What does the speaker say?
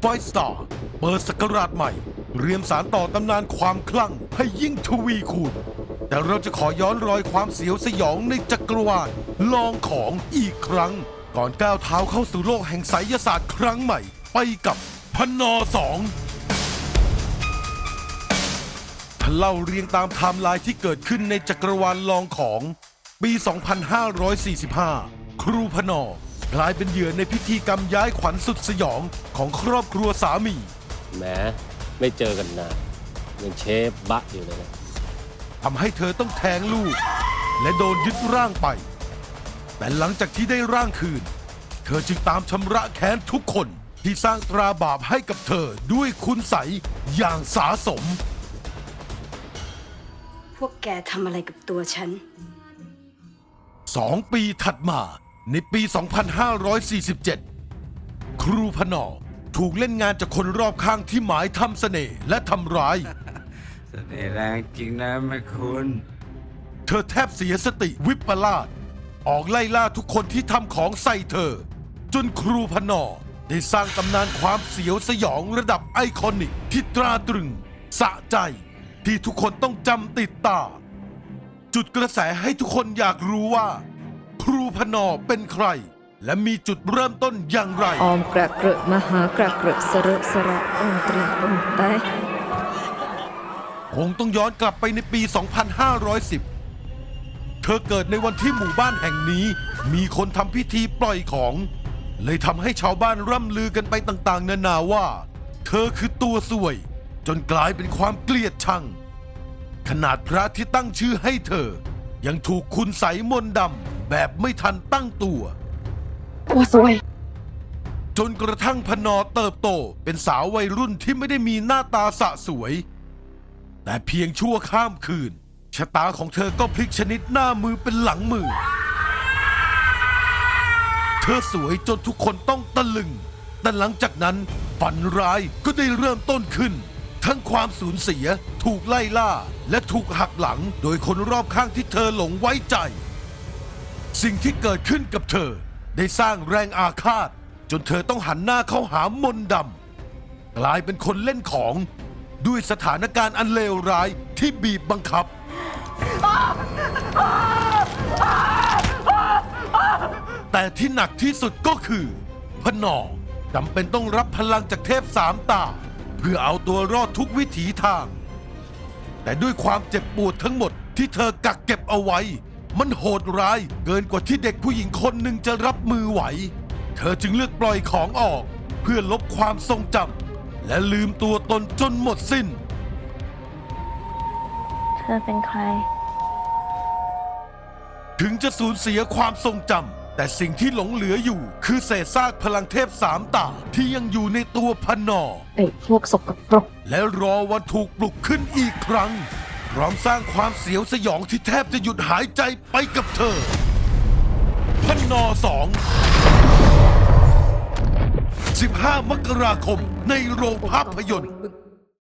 ไฟสตาร์เปิดสกราชใหม่ เรียมสารต่อตำนานความคลั่งให้ยิ่งทวีคูณ แต่เราจะขอย้อนรอยความเสียวสยองในจักรวาลลองของอีกครั้ง ก่อนก้าวเท้าเข้าสู่โลกแห่งไสยศาสตร์ครั้งใหม่ ไปกับพนอสองเล่าเรียงตามไทม์ไลน์ที่เกิดขึ้นในจักรวาลลองของปี 2545 ครูพนอ กลายเป็นเหยื่อในพิธีกรรมย้ายขวัญสุดสยองของครอบครัวสามี แหมไม่เจอกันนานยังเชฟบะอยู่เลยนะทำให้เธอต้องแทงลูก และโดนยึดร่างไป แต่หลังจากที่ได้ร่างคืน เธอจึงตามชำระแค้นทุกคนที่สร้างตราบาปให้กับเธอด้วยคุณใสยอย่างสาสม พวกแกทำอะไรกับตัวฉัน สองปีถัดมา ในปี 2547 ครูพนอถูกเล่นงานจากคนรอบข้างที่หมายทำเสน่ห์และทำร้าย เสน่ห์แรงจริงนะแม่คุณ เธอแทบเสียสติวิปลาสออกไล่ล่าทุกคนที่ทำของใส่เธอ จนครูพนอได้สร้างตำนานความเสียวสยองระดับไอคอนิกที่ตราตรึง สะใจ ที่ทุกคนต้องจำติดตา จุดกระแสให้ทุกคนอยากรู้ว่า ครูพนอเป็นใคร และมีจุดเริ่มต้นอย่างไร ออมกระเกระมหากระเกระสระสระองตรีองไตคงต้องย้อนกลับไปในปี 2510 เธอเกิดในวันที่หมู่บ้านแห่งนี้ มีคนทำพิธีปล่อยของ เลยทำให้ชาวบ้านร่ำลือกันไปต่างๆ นานาว่า เธอคือตัวสวย จนกลายเป็นความเกลียดชัง ขนาดพระที่ตั้งชื่อให้เธอ ยังถูกคุณใสยมนต์ดำ แบบไม่ทันตั้งตัว ตัวสวย จนกระทั่งพนอเติบโตเป็นสาววัยรุ่นที่ไม่ได้มีหน้าตาสะสวย แต่เพียงชั่วข้ามคืน ชะตาของเธอก็พลิกชนิดหน้ามือเป็นหลังมือ เธอสวยจนทุกคนต้องตะลึง แต่หลังจากนั้นฝันร้ายก็ได้เริ่มต้นขึ้น ทั้งความสูญเสียถูกไล่ล่า และถูกหักหลังโดยคนรอบข้างที่เธอหลงไว้ใจ สิ่งที่เกิดขึ้นกับเธอ ได้สร้างแรงอาฆาต จนเธอต้องหันหน้าเข้าหามนต์ดำกลายเป็นคนเล่นของ ด้วยสถานการณ์อันเลวร้ายที่บีบบังคับ แต่ที่หนักที่สุดก็คือพนอจำเป็นต้องรับพลังจากเทพสามตา เพื่อเอาตัวรอดทุกวิถีทาง แต่ด้วยความเจ็บปวดทั้งหมดที่เธอกักเก็บเอาไว้ มันโหดร้ายเกินกว่าที่เด็กผู้หญิงคนหนึ่งจะรับมือไหว เธอจึงเลือกปล่อยของออก เพื่อลบความทรงจำและลืมตัวตนจนหมดสิ้น เธอเป็นใคร ถึงจะสูญเสียความทรงจำแต่สิ่งที่หลงเหลืออยู่ คือเศษซากพลังเทพสามตาที่ยังอยู่ในตัวพนอไอ้พวกสกปรกและรอวันถูกปลุกขึ้นอีกครั้ง พร้อมสร้างความเสียวสยองที่แทบจะหยุดหายใจไปกับเธอพนอสอง 15 มกราคมในโรงภาพยนตร์